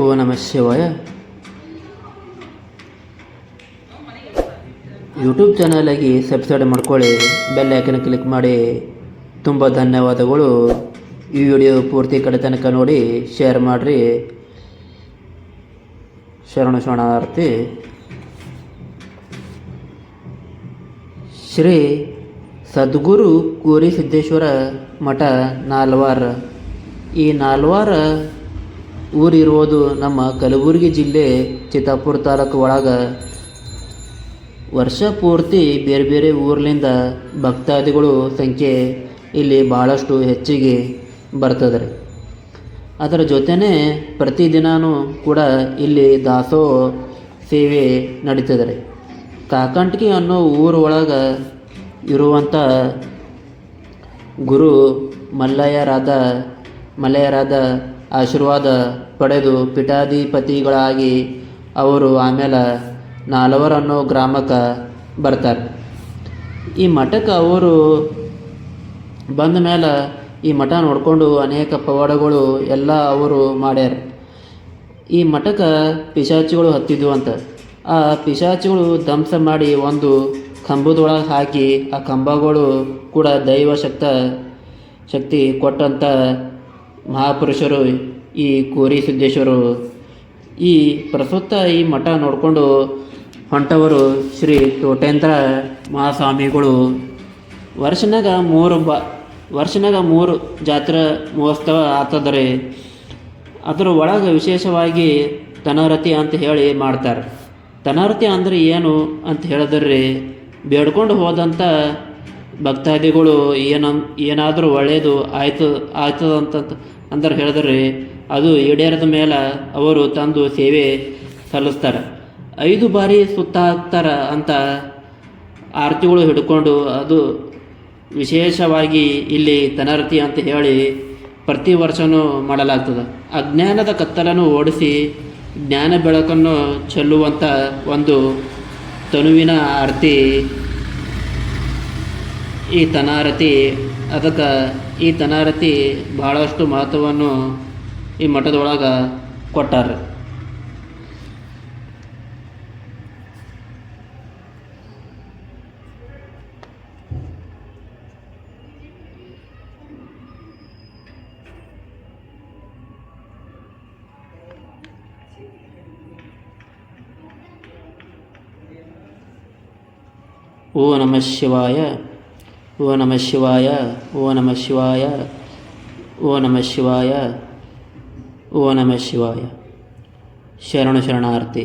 ಓ ನಮ ಶಿವಾಯ. ಯೂಟ್ಯೂಬ್ ಚಾನಲಾಗಿ ಸಬ್ಸ್ಕ್ರೈಬ್ ಮಾಡ್ಕೊಳ್ಳಿ ಬೆಲ್ ಐಕನ್ ಕ್ಲಿಕ್ ಮಾಡಿ. ತುಂಬ ಧನ್ಯವಾದಗಳು. ಈ ವಿಡಿಯೋ ಪೂರ್ತಿ ಕಡೆ ತನಕ ನೋಡಿ ಶೇರ್ ಮಾಡಿರಿ. ಶರಣ ಶರಣಾರ್ಥಿ. ಶ್ರೀ ಸದ್ಗುರು ಕೋರಿ ಸಿದ್ದೇಶ್ವರ ಮಠ ನಾಲ್ವಾರ. ಈ ನಾಲ್ವಾರ ಊರಿರುವುದು ನಮ್ಮ ಕಲಬುರಗಿ ಜಿಲ್ಲೆ ಚಿತ್ತಾಪುರ ತಾಲೂಕು ಒಳಗೆ. ವರ್ಷ ಪೂರ್ತಿ ಬೇರೆ ಬೇರೆ ಊರಿನಿಂದ ಭಕ್ತಾದಿಗಳು ಸಂಖ್ಯೆ ಇಲ್ಲಿ ಭಾಳಷ್ಟು ಹೆಚ್ಚಿಗೆ ಬರ್ತದೆ. ರೀ ಅದರ ಜೊತೆನೇ ಪ್ರತಿದಿನವೂ ಕೂಡ ಇಲ್ಲಿ ದಾಸೋ ಸೇವೆ ನಡೀತದೆ. ರೀ ಕಾಕಂಟ್ಕಿ ಅನ್ನೋ ಊರೊಳಗೆ ಇರುವಂಥ ಗುರು ಮಲ್ಲಯ್ಯರಾದ ಮಲ್ಲಯ್ಯರಾದ ಆಶೀರ್ವಾದ ಪಡೆದು ಪೀಠಾಧಿಪತಿಗಳಾಗಿ ಅವರು ಆಮೇಲೆ ನಾಲ್ವರನ್ನು ಗ್ರಾಮಕ್ಕೆ ಬರ್ತಾರೆ. ಈ ಮಠಕ್ಕೆ ಅವರು ಬಂದ ಮೇಲೆ ಈ ಮಠ ನೋಡಿಕೊಂಡು ಅನೇಕ ಪವಾಡಗಳು ಎಲ್ಲ ಅವರು ಮಾಡ್ಯಾರ. ಈ ಮಠಕ್ಕೆ ಪಿಶಾಚಿಗಳು ಹತ್ತಿದ್ವು ಅಂತ. ಆ ಪಿಶಾಚಿಗಳು ಧ್ವಂಸ ಮಾಡಿ ಒಂದು ಕಂಬದೊಳಗೆ ಹಾಕಿ ಆ ಕಂಬಗಳು ಕೂಡ ದೈವ ಶಕ್ತ ಶಕ್ತಿ ಕೊಟ್ಟಂಥ ಮಹಾಪುರುಷರು, ಈ ಕೋರಿ ಸಿದ್ದೇಶ್ವರು, ಈ ಪ್ರಸ್ತುತ ಈ ಮಠ ನೋಡಿಕೊಂಡು ಹೊಂಟವರು ಶ್ರೀ ತೋಟೇಂದ್ರ ಮಹಾಸ್ವಾಮಿಗಳು. ವರ್ಷನಾಗ ಮೂರು ಬ, ವರ್ಷನಾಗ ಮೂರು ಜಾತ್ರೆ ಮಹೋತ್ಸವ ಆಗ್ತದೆ ರೀ ಅದರ ಒಳಗೆ ವಿಶೇಷವಾಗಿ ತನರತಿ ಅಂತ ಹೇಳಿ ಮಾಡ್ತಾರೆ. ತನರತಿ ಅಂದ್ರೆ ಏನು ಅಂತ ಹೇಳಿದ್ರಿ, ಬೇಡ್ಕೊಂಡು ಹೋದಂಥ ಭಕ್ತಾದಿಗಳು ಏನ, ಏನಾದರೂ ಒಳ್ಳೆಯದು ಆಯ್ತು ಆಯ್ತದಂತ ಅಂದ್ರೆ ಹೇಳಿದ್ರೆ ಅದು ಈಡೇರದ ಮೇಲೆ ಅವರು ತಂದು ಸೇವೆ ಸಲ್ಲಿಸ್ತಾರೆ. ಐದು ಬಾರಿ ಸುತ್ತ ಹಾಕ್ತಾರ ಅಂತ ಆರತಿಗಳು ಹಿಡ್ಕೊಂಡು ಅದು ವಿಶೇಷವಾಗಿ ಇಲ್ಲಿ ತನರತಿ ಅಂತ ಹೇಳಿ ಪ್ರತಿ ವರ್ಷವೂ ಮಾಡಲಾಗ್ತದೆ. ಅಜ್ಞಾನದ ಕತ್ತಲನ್ನು ಓಡಿಸಿ ಜ್ಞಾನ ಬೆಳಕನ್ನು ಚೆಲ್ಲುವಂಥ ಒಂದು ತನುವಿನ ಆರತಿ ಈ ತನಾರತಿ ಅದಕ್ಕೆ ಈ ತನಾರತಿ ಭಾಳಷ್ಟು ಮಹತ್ವವನ್ನು ಈ ಮಠದೊಳಗೆ ಕೊಟ್ಟಾರೆ. ಓ ನಮಃ ಶಿವಾಯ. ಓ ನಮಃ ಶಿವಾಯ ಓ ನಮಃ ಶಿವಾಯ ಓ ನಮಃ ಶಿವಾಯ ಓ ನಮಃ ಶಿವಾಯ ಶರಣ ಶರಣಾರ್ಥಿ